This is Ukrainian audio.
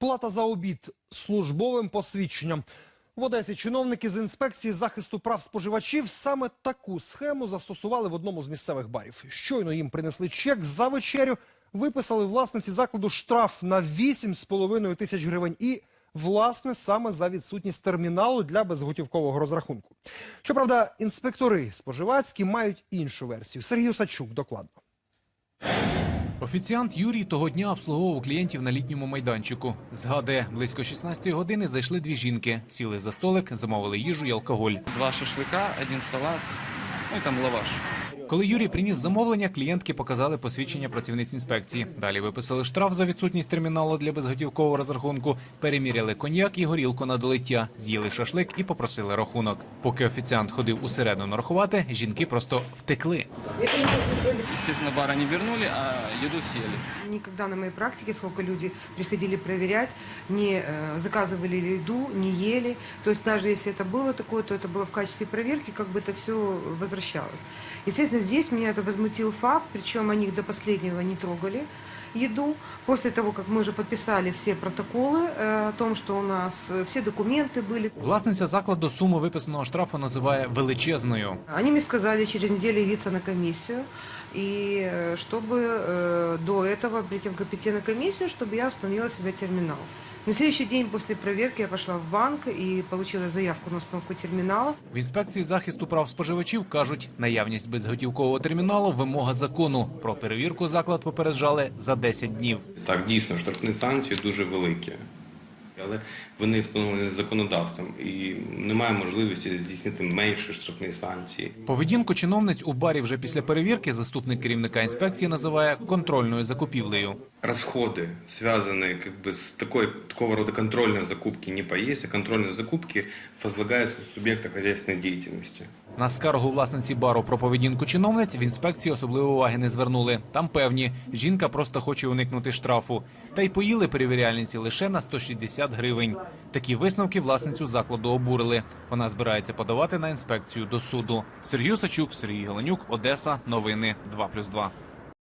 Плата за обід службовим посвідченням. В Одесі чиновники з інспекції захисту прав споживачів саме таку схему застосували в одному з місцевих барів. Щойно їм принесли чек за вечерю, виписали власниці закладу штраф на 8,5 тисяч гривень і, власне, саме за відсутність терміналу для безготівкового розрахунку. Щоправда, інспектори споживацькі мають іншу версію. Сергій Осадчук докладно. Офіціант Юрій того дня обслуговував клієнтів на літньому майданчику. Згадує, близько 16-ї години зайшли дві жінки, сіли за столик, замовили їжу і алкоголь. Два шашлика, один салат, ну і там лаваш. Коли Юрій приніс замовлення, клієнтки показали посвідчення працівниць інспекції. Далі виписали штраф за відсутність терміналу для безготівкового розрахунку, переміряли коньяк і горілку на долиття, з'їли шашлик і попросили рахунок. Поки офіціант ходив усередину рахувати, жінки просто втекли. Естественно, бара не вернули, а еду съели. Никогда на моей практике, сколько люди приходили проверять, не э, заказывали еду, не ели. То есть даже если это было такое, то это было в качестве проверки, как бы это все возвращалось. Естественно, здесь меня это возмутил факт, причем они до последнего не трогали еду. После того, как мы уже подписали все протоколы э, о том, что у нас э, все документы были, Власниця закладу суму виписаного штрафу називає величезною. Они мне сказали через неделю явиться на комиссию, и э, чтобы э, до этого прийти в компетентную комиссию, чтобы я установила себе терминал. На следующий день после проверки я пошла в банк и получила заявку на установку терминала. В інспекції захисту прав споживачів кажуть, наявність безготівкового терміналу вимога закону. Про перевірку заклад попереджали за 10 днів. Так, дійсно, штрафні санкції дуже великі, але вони встановлені законодавством і немає можливості здійснити менші штрафні санкції. Поведінку чиновниць у барі вже після перевірки заступник керівника інспекції називає контрольною закупівлею Расходы, связанные как бы с такой, такого рода контрольной закупки не поесть, а контрольные закупки возлагаются с субъекта хозяйственной деятельности. На скаргу власниці бару про поведінку чиновниць в інспекції особливо уваги не звернули. Там певні, жінка просто хоче уникнути штрафу. Та й поїли перевіряльниці лише на 160 гривень. Такі висновки власницю закладу обурили. Вона збирається подавати на інспекцію до суду. Сергій Сачук, Сергій Галенюк, Одеса. Новини 2+,2.